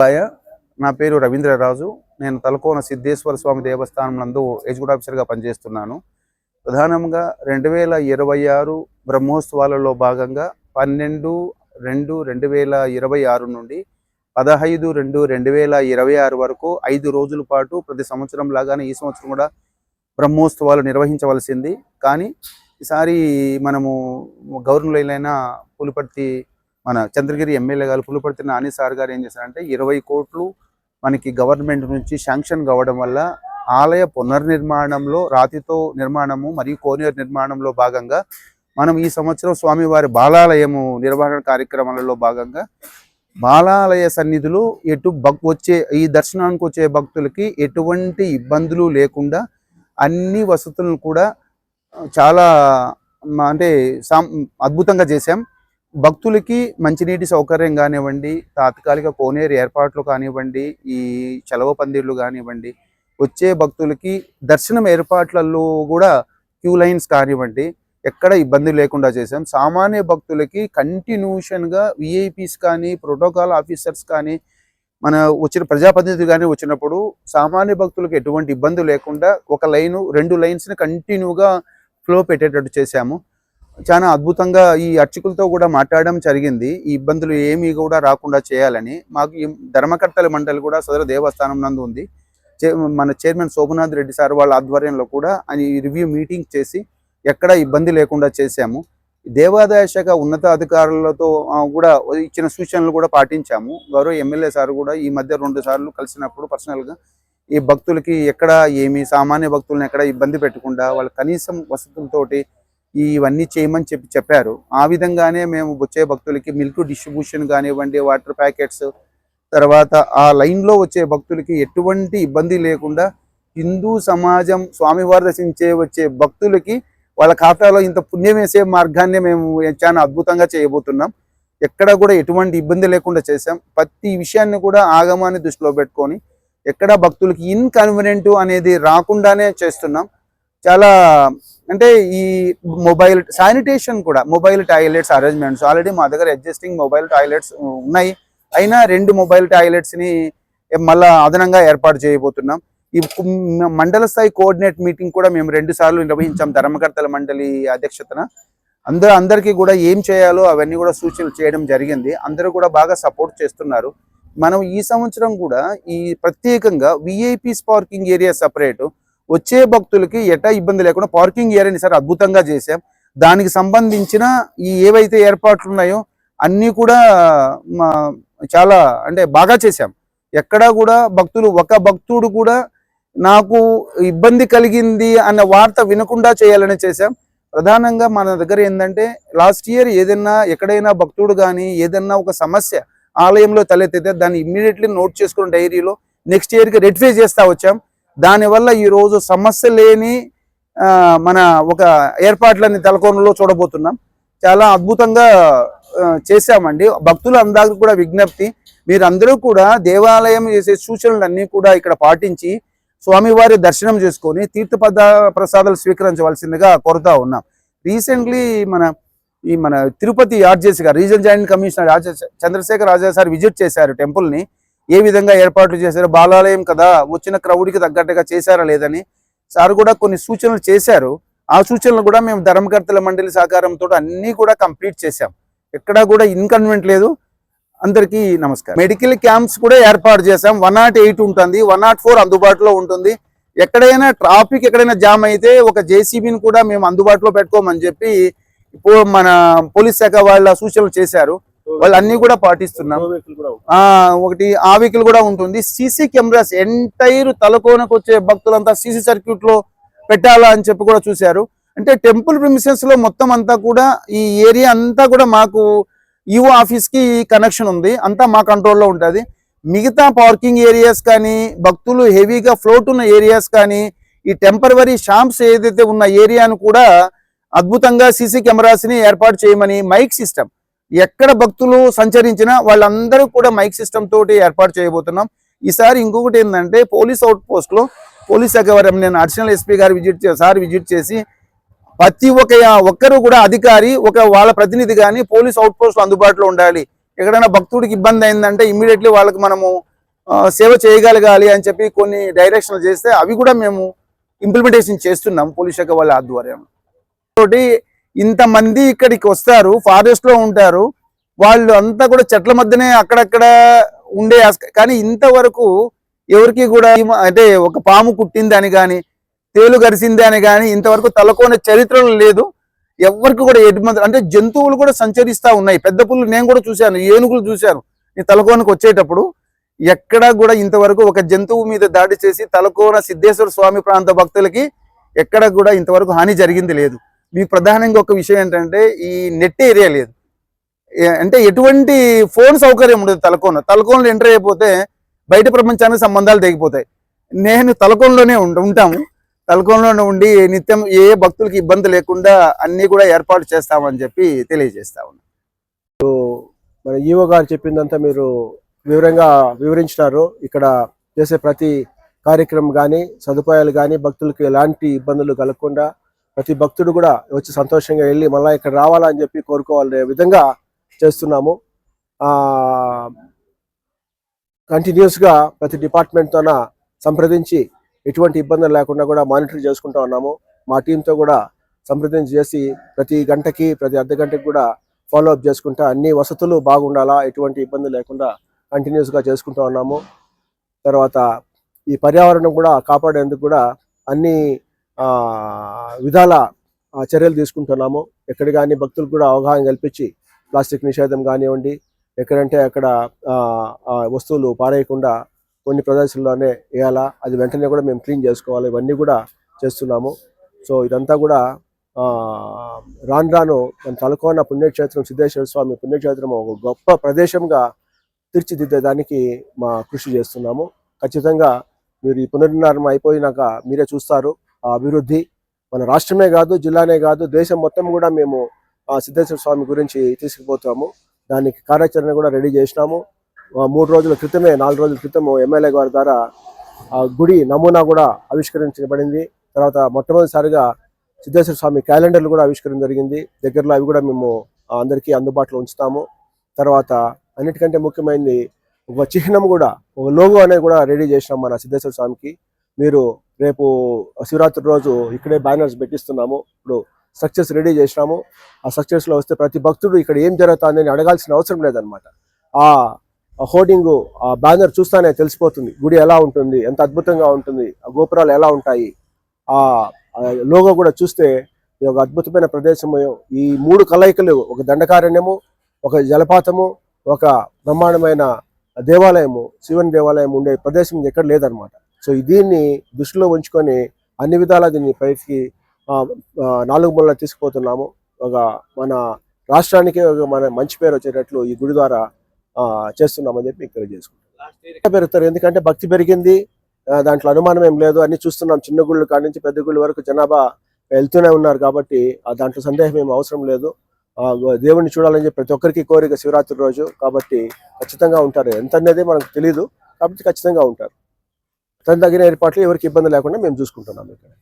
Hi, నా పేరు రవీంద్రరాజు. నేను తలకోన సిద్ధేశ్వర స్వామి దేవస్థానం నందు ఎగ్జిక్యూటివ్ ఆఫీసర్గా పనిచేస్తున్నాను. ప్రధానంగా రెండు వేల ఇరవై ఆరు బ్రహ్మోత్సవాలలో భాగంగా పన్నెండు రెండు రెండు వేల ఇరవై ఆరు నుండి పదహైదు రెండు రెండు వేల ఇరవై ఆరు వరకు ఐదు రోజుల పాటు ప్రతి సంవత్సరం లాగానే ఈ సంవత్సరం కూడా బ్రహ్మోత్సవాలు నిర్వహించవలసింది. కానీ ఈసారి మనము గవర్నర్లైన పులిపర్తి మన చంద్రగిరి ఎమ్మెల్యే గారు పులుపడితే నాని సార్ గారు ఏం చేశారంటే ఇరవై కోట్లు మనకి గవర్నమెంట్ నుంచి శాంక్షన్ కావడం వల్ల ఆలయ పునర్నిర్మాణంలో రాతితో నిర్మాణము మరియు కోనేరు నిర్మాణంలో భాగంగా మనం ఈ సంవత్సరం స్వామివారి బాలాలయము నిర్వహణ కార్యక్రమాలలో భాగంగా బాలాలయ సన్నిధులు ఎటు భక్ వచ్చే ఈ దర్శనానికి వచ్చే భక్తులకి ఎటువంటి ఇబ్బందులు లేకుండా అన్ని వసతులను కూడా చాలా అంటే అద్భుతంగా చేశాం. భక్తులకి మంచినీటి సౌకర్యం కానివ్వండి తాత్కాలిక కోనేరు ఏర్పాట్లు కానివ్వండి ఈ చలవ పందిర్లు కానివ్వండి వచ్చే భక్తులకి దర్శనం ఏర్పాట్లలో కూడా క్యూ లైన్స్ కానివ్వండి ఎక్కడ ఇబ్బంది లేకుండా చేసాం సామాన్య భక్తులకి కంటిన్యూషన్గా విఐపీస్ కానీ ప్రోటోకాల్ ఆఫీసర్స్ కానీ మన వచ్చిన ప్రజాప్రతినిధులు కానీ వచ్చినప్పుడు సామాన్య భక్తులకు ఎటువంటి ఇబ్బంది లేకుండా ఒక లైను రెండు లైన్స్ని కంటిన్యూగా ఫ్లో పెట్టేటట్టు చేశాము. చాలా అద్భుతంగా ఈ అర్చకులతో కూడా మాట్లాడడం జరిగింది. ఈ ఇబ్బందులు ఏమీ కూడా రాకుండా చేయాలని మాకు ఈ ధర్మకర్తల మండలి కూడా సదరు దేవస్థానం నందు ఉంది. చే- మన చైర్మన్ శోభనాథ్ రెడ్డి సార్ వాళ్ళ ఆధ్వర్యంలో కూడా అని రివ్యూ మీటింగ్ చేసి ఎక్కడ ఇబ్బంది లేకుండా చేశాము. దేవాదాయ శాఖ ఉన్నతాధికారులతో కూడా ఇచ్చిన సూచనలు కూడా పాటించాము. గౌరవ ఎమ్మెల్యే సార్ కూడా ఈ మధ్య రెండు సార్లు కలిసినప్పుడు పర్సనల్గా ఈ భక్తులకి ఎక్కడ ఏమి సామాన్య భక్తులను ఎక్కడ ఇబ్బంది పెట్టకుండా వాళ్ళ కనీసం వసతులతోటి ఇవన్నీ చేయమని చెప్పి చెప్పారు. ఆ విధంగానే మేము వచ్చే భక్తులకి మిల్క్ డిస్ట్రిబ్యూషన్ కానివ్వండి వాటర్ ప్యాకెట్స్ తర్వాత ఆ లైన్లో వచ్చే భక్తులకి ఎటువంటి ఇబ్బంది లేకుండా హిందూ సమాజం స్వామివారి దర్శించే వచ్చే భక్తులకి వాళ్ళ ఖాతాలో ఇంత పుణ్యం వేసే మార్గాన్ని మేము చాలా అద్భుతంగా చేయబోతున్నాం. ఎక్కడ కూడా ఎటువంటి ఇబ్బంది లేకుండా చేశాం. ప్రతి విషయాన్ని కూడా ఆగమాన్ని దృష్టిలో పెట్టుకొని ఎక్కడ భక్తులకి ఇన్కన్వీనియంట్ అనేది రాకుండానే చేస్తున్నాం. చాలా అంటే ఈ మొబైల్ శానిటేషన్ కూడా మొబైల్ టాయిలెట్స్ అరేంజ్మెంట్స్ ఆల్రెడీ మా దగ్గర అడ్జస్టింగ్ మొబైల్ టాయిలెట్స్ ఉన్నాయి. అయినా రెండు మొబైల్ టాయిలెట్స్ని మళ్ళా అదనంగా ఏర్పాటు చేయబోతున్నాం. ఈ మండల స్థాయి కోఆర్డినేట్ మీటింగ్ కూడా మేము రెండు సార్లు నిర్వహించాం ధర్మకర్తల మండలి అధ్యక్షతన. అందరూ అందరికీ కూడా ఏం చేయాలో అవన్నీ కూడా సూచనలు చేయడం జరిగింది. అందరూ కూడా బాగా సపోర్ట్ చేస్తున్నారు. మనం ఈ సంవత్సరం కూడా ఈ ప్రత్యేకంగా విఐపీస్ పార్కింగ్ ఏరియా సపరేట్ వచ్చే భక్తులకి ఎటా ఇబ్బంది లేకుండా పార్కింగ్ ఏరియాని సార్ అద్భుతంగా చేశాం. దానికి సంబంధించిన ఈ ఏవైతే ఏర్పాట్లు ఉన్నాయో అన్నీ కూడా మా చాలా అంటే బాగా చేశాం. ఎక్కడా కూడా భక్తులు ఒక భక్తుడు కూడా నాకు ఇబ్బంది కలిగింది అన్న వార్త వినకుండా చేయాలని చేశాం. ప్రధానంగా మన దగ్గర ఏంటంటే లాస్ట్ ఇయర్ ఏదైనా ఎక్కడైనా భక్తుడు కానీ ఏదైనా ఒక సమస్య ఆలయంలో తలెత్తితే దాన్ని ఇమ్మీడియట్లీ నోట్ చేసుకుని డైరీలో నెక్స్ట్ ఇయర్కి రెటిఫై చేస్తా వచ్చాం. దానివల్ల ఈ రోజు సమస్య లేని మన ఒక ఏర్పాట్లని తలకోనలో చూడబోతున్నాం. చాలా అద్భుతంగా చేశామండి. భక్తులు అందరికీ కూడా విజ్ఞప్తి. మీరందరూ కూడా దేవాలయం చేసే సూచనలన్నీ కూడా ఇక్కడ పాటించి స్వామివారి దర్శనం చేసుకొని తీర్థ పద ప్రసాదాలు స్వీకరించవలసిందిగా కోరుతా ఉన్నాం. రీసెంట్లీ మన ఈ మన తిరుపతి ఆర్జేసీ గారు region joint commissioner Raja Chandrasekhar Raja sir visit చేశారు టెంపుల్ని. ఏ విధంగా ఏర్పాట్లు చేశారు బాలాలయం కదా వచ్చిన క్రౌడ్కి తగ్గట్టుగా చేశారా లేదని సార్ కూడా కొన్ని సూచనలు చేశారు. ఆ సూచనలు కూడా మేము ధర్మకర్తల మండలి సహకారంతో అన్ని కూడా కంప్లీట్ చేశాం. ఎక్కడా కూడా ఇన్కన్వెంట్ లేదు. అందరికీ నమస్కారం. మెడికల్ క్యాంప్స్ కూడా ఏర్పాటు చేశాం. వన్ నాట్ ఎయిట్ ఉంటుంది వన్ నాట్ ఫోర్ అందుబాటులో ఉంటుంది. ఎక్కడైనా ట్రాఫిక్ ఎక్కడైనా జామ్ అయితే ఒక జేసీబీని కూడా మేము అందుబాటులో పెట్టుకోమని చెప్పి ఇప్పుడు మన పోలీస్ శాఖ వాళ్ళ సూచనలు చేశారు. వాళ్ళు అన్ని కూడా పాటిస్తున్నాం. ఆ ఒకటి ఆ వెహికల్ కూడా ఉంటుంది. సీసీ కెమెరాస్ ఎంటైర్ తలకోనకు వచ్చే భక్తులంతా సీసీ సర్క్యూట్లో పెట్టాలా అని చెప్పి కూడా చూశారు. అంటే టెంపుల్ ప్రిమిసెస్లో మొత్తం అంతా కూడా ఈ ఏరియా అంతా కూడా మాకు ఈఓ ఆఫీస్కి కనెక్షన్ ఉంది. అంతా మా కంట్రోల్లో ఉంటుంది. మిగతా పార్కింగ్ ఏరియాస్ కానీ భక్తులు హెవీగా ఫ్లోట్ ఉన్న ఏరియాస్ కానీ ఈ టెంపరవరీ షాంప్స్ ఏదైతే ఉన్న ఏరియాను కూడా అద్భుతంగా సీసీ కెమెరాస్ని ఏర్పాటు చేయమని మైక్ సిస్టమ్ ఎక్కడ భక్తులు సంచరించినా వాళ్ళందరూ కూడా మైక్ సిస్టమ్ తోటి ఏర్పాటు చేయబోతున్నాం. ఈసారి ఇంకొకటి ఏంటంటే పోలీస్ అవుట్ పోస్ట్లో పోలీస్ శాఖ వారు నేను అడిషనల్ ఎస్పీ గారు విజిట్ సార్ విజిట్ చేసి ప్రతి ఒక్క ఒక్కరు కూడా అధికారి ఒక వాళ్ళ ప్రతినిధి కానీ పోలీస్ అవుట్ పోస్ట్లు అందుబాటులో ఉండాలి. ఎక్కడైనా భక్తుడికి ఇబ్బంది అయిందంటే ఇమ్మీడియట్లీ వాళ్ళకి మనము సేవ చేయగలగాలి అని చెప్పి కొన్ని డైరెక్షన్లు చేస్తే అవి కూడా మేము ఇంప్లిమెంటేషన్ చేస్తున్నాం పోలీస్ శాఖ వాళ్ళ ఆధ్వర్యంలో. తోటి ఇంతమంది ఇక్కడికి వస్తారు ఫారెస్ట్లో ఉంటారు. వాళ్ళు అంతా కూడా చెట్ల మధ్యనే అక్కడక్కడ ఉండే కానీ ఇంతవరకు ఎవరికి కూడా అంటే ఒక పాము కుట్టింది అని కానీ తేలు గరిసింది అని కానీ ఇంతవరకు తలకోన చరిత్రలు లేదు. ఎవరికి కూడా ఎటువంటి అంటే జంతువులు కూడా సంచరిస్తా ఉన్నాయి. పెద్ద పుల్లు నేను కూడా చూశాను ఏనుగులు చూశాను. నీ తలకోనకు వచ్చేటప్పుడు ఎక్కడా కూడా ఇంతవరకు ఒక జంతువు మీద దాడి చేసి తలకోన సిద్ధేశ్వర స్వామి ప్రాంత భక్తులకి ఎక్కడ కూడా ఇంతవరకు హాని జరిగింది లేదు. మీకు ప్రధానంగా ఒక విషయం ఏంటంటే ఈ నెట్ ఏరియా లేదు. అంటే ఎటువంటి ఫోన్ సౌకర్యం ఉండదు తలకోన తలకోనలో ఎంటర్ అయిపోతే బయట ప్రపంచానికి సంబంధాలు తెగిపోతాయి. నేను తలకోనలోనే ఉంటాము. తలకోనలోనే ఉండి నిత్యం ఏ భక్తులకి ఇబ్బంది లేకుండా అన్ని కూడా ఏర్పాటు చేస్తామని చెప్పి తెలియజేస్తా ఉన్నాను మరి ఈవో గారు చెప్పిందంతా మీరు వివరంగా వివరించినారు. ఇక్కడ చేసే ప్రతి కార్యక్రమం కానీ సదుపాయాలు కానీ భక్తులకు ఎలాంటి ఇబ్బందులు కలగకుండా ప్రతి భక్తుడు కూడా వచ్చి సంతోషంగా వెళ్ళి మళ్ళీ ఇక్కడ రావాలని చెప్పి కోరుకోవాలనే విధంగా చేస్తున్నాము. కంటిన్యూస్గా ప్రతి డిపార్ట్మెంట్తోన సంప్రదించి ఎటువంటి ఇబ్బందులు లేకుండా కూడా మానిటర్ చేసుకుంటూ ఉన్నాము. మా టీంతో కూడా సంప్రదించి చేసి ప్రతి గంటకి ప్రతి అర్ధ గంటకి కూడా ఫాలో అప్ చేసుకుంటా అన్ని వసతులు బాగుండాలా ఎటువంటి ఇబ్బంది లేకుండా కంటిన్యూస్గా చేసుకుంటూ ఉన్నాము. తర్వాత ఈ పర్యావరణం కూడా కాపాడేందుకు కూడా అన్ని విధాల చర్యలు తీసుకుంటున్నాము. ఎక్కడ కానీ భక్తులకు కూడా అవగాహన కల్పించి ప్లాస్టిక్ నిషేధం కానివ్వండి ఎక్కడంటే అక్కడ వస్తువులు పారేయకుండా కొన్ని ప్రదేశాల్లోనే వేయాలా అది వెంటనే కూడా మేము క్లీన్ చేసుకోవాలి ఇవన్నీ కూడా చేస్తున్నాము. సో ఇదంతా కూడా రాను రాను మన తలకోన పుణ్యక్షేత్రం సిద్ధేశ్వర స్వామి పుణ్యక్షేత్రం ఒక గొప్ప ప్రదేశంగా తీర్చిదిద్దేదానికి మా కృషి చేస్తున్నాము. ఖచ్చితంగా మీరు ఈ పునర్నిర్మాణం అయిపోయినాక మీరే చూస్తారు. అభివృద్ధి మన రాష్ట్రమే కాదు జిల్లానే కాదు దేశం మొత్తం కూడా మేము ఆ సిద్ధేశ్వర స్వామి గురించి తీసుకుపోతాము. దానికి కార్యాచరణ కూడా రెడీ చేసినాము. మూడు రోజుల క్రితమే నాలుగు రోజుల క్రితం ఎమ్మెల్యే గారి ద్వారా ఆ గుడి నమూనా కూడా ఆవిష్కరించబడింది. తర్వాత మొట్టమొదటిసారిగా సిద్ధేశ్వర స్వామి క్యాలెండర్లు కూడా ఆవిష్కరణ జరిగింది. దగ్గరలో అవి కూడా మేము అందరికీ అందుబాటులో ఉంచుతాము. తర్వాత అన్నిటికంటే ముఖ్యమైనది ఒక చిహ్నం కూడా ఒక లోగో అనేది కూడా రెడీ చేసినాం మన సిద్ధేశ్వర స్వామికి. మీరు రేపు శివరాత్రి రోజు ఇక్కడే బ్యానర్స్ పెట్టిస్తున్నాము. ఇప్పుడు స్ట్రక్చర్స్ రెడీ చేసినాము. ఆ స్ట్రక్చర్స్లో వస్తే ప్రతి భక్తుడు ఇక్కడ ఏం జరుగుతుందని అడగాల్సిన అవసరం లేదనమాట ఆ హోర్డింగ్ ఆ బ్యానర్ చూస్తానే తెలిసిపోతుంది. గుడి ఎలా ఉంటుంది? ఎంత అద్భుతంగా ఉంటుంది? ఆ గోపురాలు ఎలా ఉంటాయి? ఆ లోగో కూడా చూస్తే ఇది ఒక అద్భుతమైన ప్రదేశము. ఈ మూడు కలయికలు ఒక దండకారణ్యము ఒక జలపాతము ఒక బ్రహ్మాండమైన దేవాలయము శివుని దేవాలయం ఉండే ప్రదేశం ఎక్కడ లేదనమాట సో దీన్ని దృష్టిలో ఉంచుకొని అన్ని విధాలా దీన్ని పైకి నాలుగు మూలన తీసుకుపోతున్నాము. ఒక మన రాష్ట్రానికి ఒక మన మంచి పేరు వచ్చేటట్లు ఈ గుడి ద్వారా ఆ, చేస్తున్నామని చెప్పి మీకు తెలియజేసుకుంటాం పెరుగుతారు. ఎందుకంటే భక్తి పెరిగింది. దాంట్లో అనుమానం ఏం లేదు. అన్ని చూస్తున్నాం. చిన్న గుళ్ళు కాడి నుంచి పెద్ద గుళ్ళ వరకు జనాభా వెళ్తూనే ఉన్నారు కాబట్టి ఆ దాంట్లో సందేహం ఏం అవసరం లేదు. దేవుడిని దేవుణ్ణి చూడాలని చెప్పి ప్రతి ఒక్కరికి కోరిక శివరాత్రి రోజు కాబట్టి ఖచ్చితంగా ఉంటారు. ఎంత అనేది మనకు తెలియదు కాబట్టి ఖచ్చితంగా ఉంటారు. తన తగిన ఏర్పాట్లు ఎవరికి ఇబ్బంది లేకుండా మేము చూసుకుంటున్నాం ఇక్కడ.